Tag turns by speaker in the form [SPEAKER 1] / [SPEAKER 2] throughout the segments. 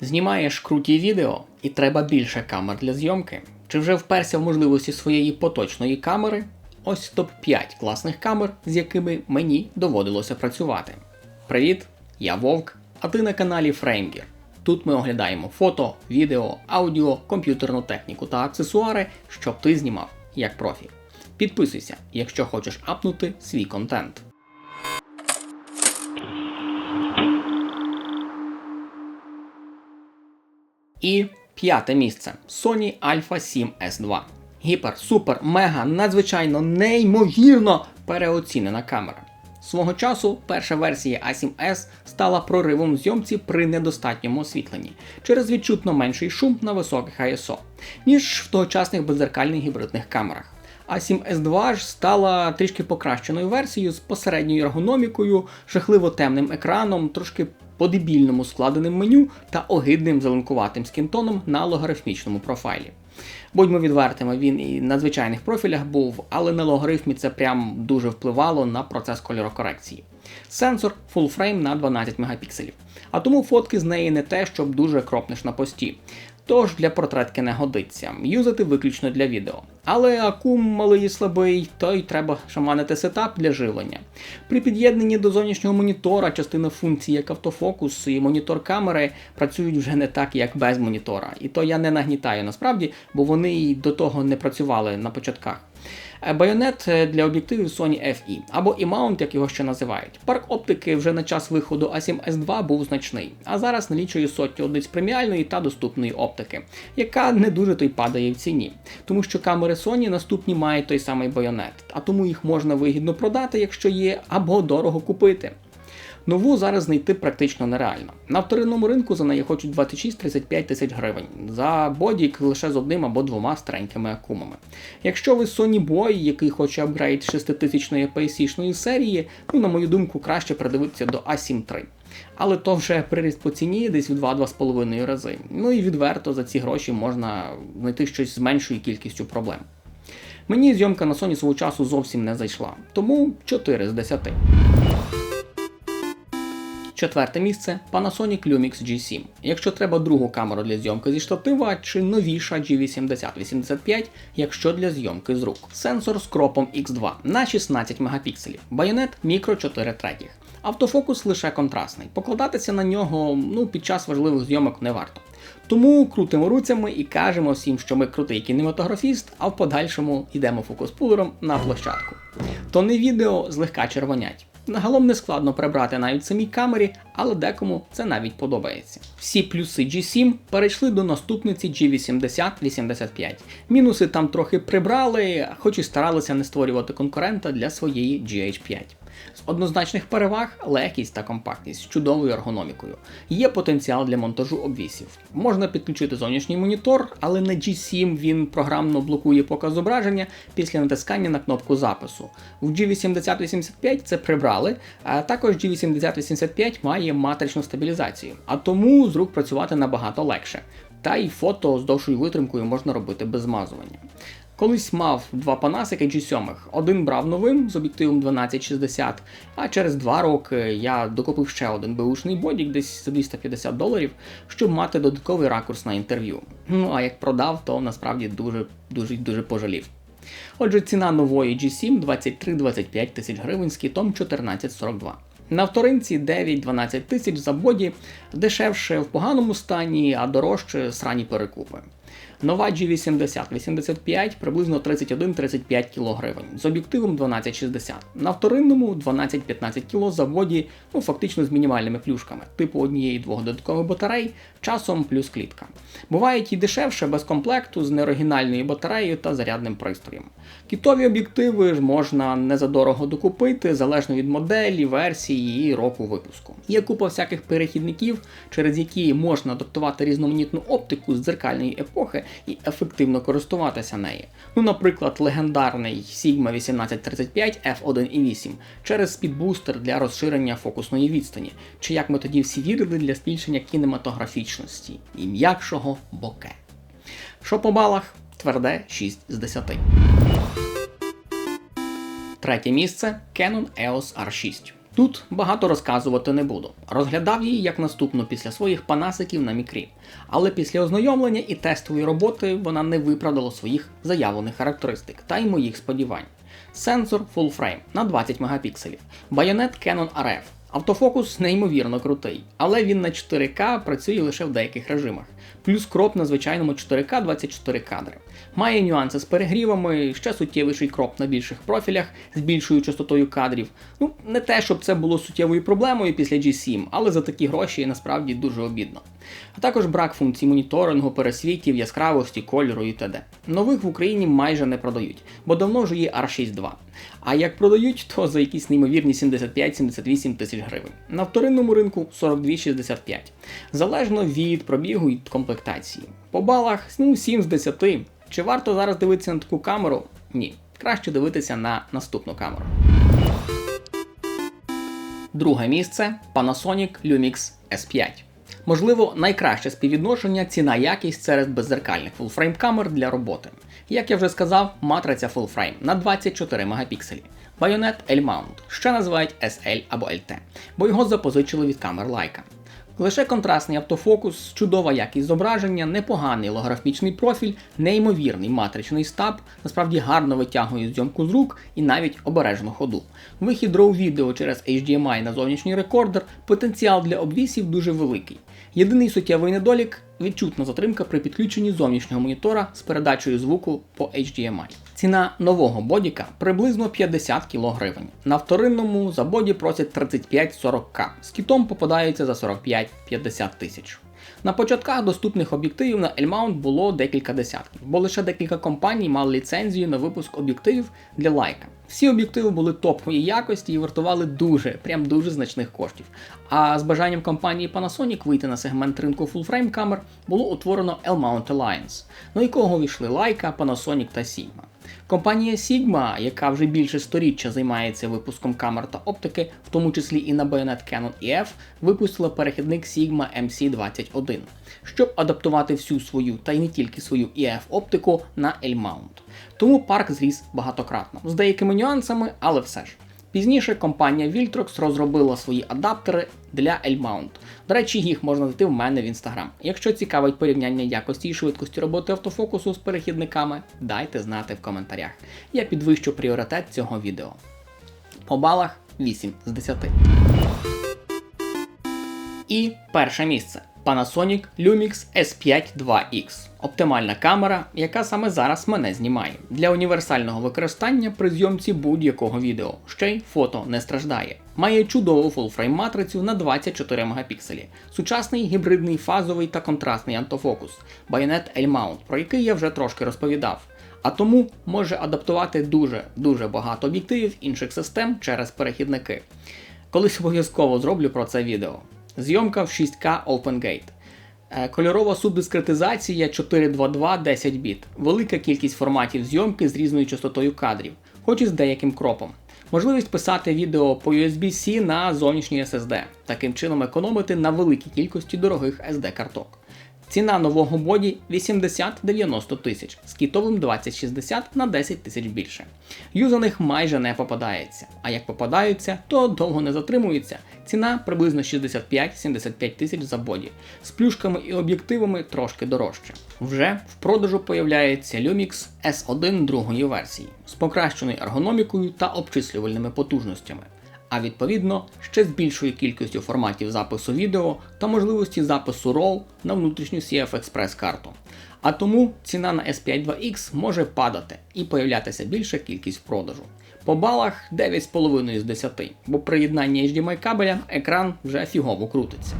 [SPEAKER 1] Знімаєш круті відео і треба більше камер для зйомки. Чи вже вперся в можливості своєї поточної камери? Ось топ-5 класних камер, з якими мені доводилося працювати. Привіт, я Вовк, а ти на каналі Framegear. Тут ми оглядаємо фото, відео, аудіо, комп'ютерну техніку та аксесуари, щоб ти знімав як профі. Підписуйся, якщо хочеш апнути свій контент. І п'яте місце Sony Alpha 7S2. Гіпер, супер, мега, надзвичайно неймовірно переоцінена камера. Свого часу перша версія A7S стала проривом в зйомці при недостатньому освітленні через відчутно менший шум на високих ISO, ніж в тогочасних беззеркальних гібридних камерах. A7S2 ж стала трішки покращеною версією з посередньою ергономікою, жахливо темним екраном, трошки по-дебільному складеним меню та огидним зеленкуватим скінтоном на логарифмічному профайлі. Будьмо відвертими, він і на звичайних профілях був, але на логарифмі це прям дуже впливало на процес кольорокорекції. Сенсор Full Frame на 12 мегапікселів, а тому фотки з неї не те, щоб дуже кропнеш на пості. Тож для портретки не годиться, юзати виключно для відео. Але акум малий і слабий, то й треба шаманити сетап для живлення. При під'єднанні до зовнішнього монітора частина функцій, як автофокус і монітор камери, працюють вже не так, як без монітора. І то я не нагнітаю насправді, бо вони й до того не працювали на початках. Е, Байонет е, для об'єктивів Sony FE або E-Mount, як його ще називають. Парк оптики вже на час виходу A7S2 був значний, а зараз налічує сотні одиць преміальної та доступної оптики, яка не дуже то й падає в ціні, тому що камери Sony наступні мають той самий байонет, а тому їх можна вигідно продати, якщо є, або дорого купити. Нову зараз знайти практично нереально. На вторинному ринку за неї хочуть 26-35 тисяч гривень, за бодік лише з одним або двома старенькими акумами. Якщо ви Sony Boy, який хоче апгрейд 6000-ї APC-шної серії, ну, на мою думку, краще придивитися до A7 III. Але то вже приріст по ціні десь в 2-2,5 рази. Ну і відверто за ці гроші можна знайти щось з меншою кількістю проблем. Мені зйомка на Sony свого часу зовсім не зайшла, тому 4 з 10. Четверте місце Panasonic Lumix G7. Якщо треба другу камеру для зйомки зі штатива, чи новіша G8085, якщо для зйомки з рук. Сенсор з кропом X2 на 16 мегапікселів, байонет мікро 4 третіх. Автофокус лише контрастний. Покладатися на нього ну, під час важливих зйомок не варто. Тому крутимо руцями і кажемо всім, що ми крутий кінематографіст, а в подальшому йдемо фокус-пулером на площадку. То не відео злегка червонять. Загалом не складно прибрати навіть самій камері, але декому це навіть подобається. Всі плюси G7 перейшли до наступниці G8085. Мінуси там трохи прибрали, хоч і старалися не створювати конкурента для своєї GH5. З однозначних переваг легкість та компактність з чудовою ергономікою. Є потенціал для монтажу обвісів. Можна підключити зовнішній монітор, але на G7 він програмно блокує показ зображення після натискання на кнопку запису. В G8085 це прибрали, а також G8085 має матричну стабілізацію, а тому з рук працювати набагато легше. Та й фото з довшою витримкою можна робити без змазування. Колись мав два панасики G7. Один брав новим з об'єктивом 1260, а через два роки я докупив ще один беушний бодік десь за 250 доларів, щоб мати додатковий ракурс на інтерв'ю. Ну а як продав, то насправді дуже дуже дуже пожалів. Отже, ціна нової G7 23-25 тисяч гривень з кітом 1442. На вторинці 9-12 тисяч за боді, дешевше в поганому стані, а дорожче срані перекупи. Нова G80-85 приблизно 31-35 кг з об'єктивом 1260. На вторинному 12-15 кг за боді, ну фактично з мінімальними плюшками, типу однієї двох додаткових батарей, часом плюс клітка. Бувають і дешевше без комплекту з неоригінальною батареєю та зарядним пристроєм. Кітові об'єктиви ж можна незадорого докупити, залежно від моделі, версії і року випуску. Є купа всяких перехідників, через які можна адаптувати різноманітну оптику з дзеркальної епохи і ефективно користуватися нею. Ну, наприклад, легендарний Sigma 1835 F1.8 через спідбустер для розширення фокусної відстані, чи як ми тоді всі вірили для збільшення кінематографічності і м'якшого боке. Що по балах? Тверде 6 з 10. Третє місце Canon EOS R6. Тут багато розказувати не буду. Розглядав її як наступну після своїх панасиків на мікрі. Але після ознайомлення і тестової роботи вона не виправдала своїх заявлених характеристик та й моїх сподівань. Сенсор Full Frame на 20 мегапікселів, байонет Canon RF. Автофокус неймовірно крутий, але він на 4К працює лише в деяких режимах. Плюс кроп на звичайному 4К 24 кадри. Має нюанси з перегрівами, ще суттєвіший кроп на більших профілях з більшою частотою кадрів. Ну, не те, щоб це було суттєвою проблемою після G7, але за такі гроші насправді дуже обідно. А також брак функцій моніторингу, пересвітів, яскравості, кольору і т.д. Нових в Україні майже не продають, бо давно вже є R6.2. А як продають, то за якісь неймовірні 75-78 тисяч гривень. На вторинному ринку 42,65. Залежно від пробігу і комплектації. По балах ну, 7 з 10. Чи варто зараз дивитися на таку камеру? Ні. Краще дивитися на наступну камеру. Друге місце Panasonic Lumix S5. Можливо, найкраще співвідношення ціна якість серед беззеркальних фулфрейм камер для роботи. Як я вже сказав, матриця фулфрейм на 24 мегапікселі. Байонет L-Mount, ще називають SL або LT, бо його запозичили від камер Leica. Лише контрастний автофокус, чудова якість зображення, непоганий лографічний профіль, неймовірний матричний стаб, насправді гарно витягує зйомку з рук і навіть обережну ходу. Вихід RAW відео через HDMI на зовнішній рекордер, потенціал для обвісів дуже великий. Єдиний суттєвий недолік відчутна затримка при підключенні зовнішнього монітора з передачею звуку по HDMI. Ціна нового бодіка приблизно 50 кг гривень. На вторинному за боді просять 35-40к, з кітом попадається за 45-50 тисяч. На початках доступних об'єктивів на L-Mount було декілька десятків, бо лише декілька компаній мали ліцензію на випуск об'єктивів для Leica. Всі об'єктиви були топової якості і вартували дуже, прям дуже значних коштів. А з бажанням компанії Panasonic вийти на сегмент ринку full-frame камер було утворено L-Mount Alliance, на якого увійшли Leica, Panasonic та Sigma. Компанія Sigma, яка вже більше сторіччя займається випуском камер та оптики, в тому числі і на байонет Canon EF, випустила перехідник Sigma MC21, щоб адаптувати всю свою та й не тільки свою EF оптику на L-Mount. Тому парк зріс багатократно, з деякими нюансами, але все ж. Пізніше компанія Viltrox розробила свої адаптери для L-Mount. До речі, їх можна знайти в мене в інстаграм. Якщо цікавить порівняння якості і швидкості роботи автофокусу з перехідниками, дайте знати в коментарях. Я підвищу пріоритет цього відео. По балах 8 з 10. І перше місце. Panasonic Lumix S5 2X. Оптимальна камера, яка саме зараз мене знімає. Для універсального використання при зйомці будь-якого відео. Ще й фото не страждає. Має чудову фулфрейм матрицю на 24 мегапікселі, сучасний гібридний фазовий та контрастний антофокус, байонет L-Mount, про який я вже трошки розповідав. А тому може адаптувати дуже-дуже багато об'єктивів інших систем через перехідники. Колись обов'язково зроблю про це відео. Зйомка в 6К OpenGate. Е, кольорова субдискретизація 422 10 біт. Велика кількість форматів зйомки з різною частотою кадрів, хоч і з деяким кропом. Можливість писати відео по USB-C на зовнішній SSD, таким чином економити на великій кількості дорогих SD-карток. Ціна нового боді 80-90 тисяч, з кітовим 2060 на 10 тисяч більше. Юзаних майже не попадається, а як попадаються, то довго не затримуються. Ціна приблизно 65-75 тисяч за боді, з плюшками і об'єктивами трошки дорожче. Вже в продажу появляється Lumix S1 другої версії з покращеною ергономікою та обчислювальними потужностями а відповідно ще з більшою кількістю форматів запису відео та можливості запису RAW на внутрішню CF Express карту. А тому ціна на S5 2X може падати і появлятися більша кількість в продажу. По балах 9,5 з 10, бо при єднанні HDMI кабеля екран вже фігово крутиться.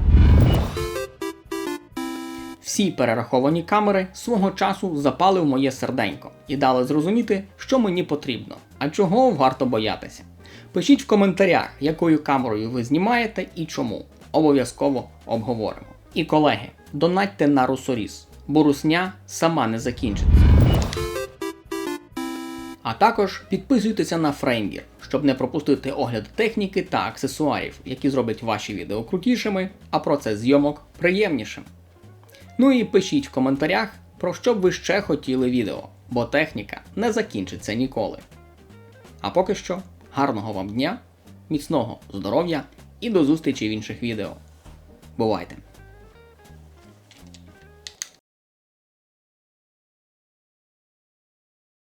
[SPEAKER 1] Всі перераховані камери свого часу запали в моє серденько і дали зрозуміти, що мені потрібно, а чого варто боятися. Пишіть в коментарях, якою камерою ви знімаєте і чому. Обов'язково обговоримо. І колеги, донатьте на русоріс, бо русня сама не закінчиться. А також підписуйтеся на Фреймгір, щоб не пропустити огляд техніки та аксесуарів, які зроблять ваші відео крутішими, а процес зйомок приємнішим. Ну і пишіть в коментарях, про що б ви ще хотіли відео, бо техніка не закінчиться ніколи. А поки що. Гарного вам дня міцного здоров'я і до зустрічі в інших відео. Бувайте!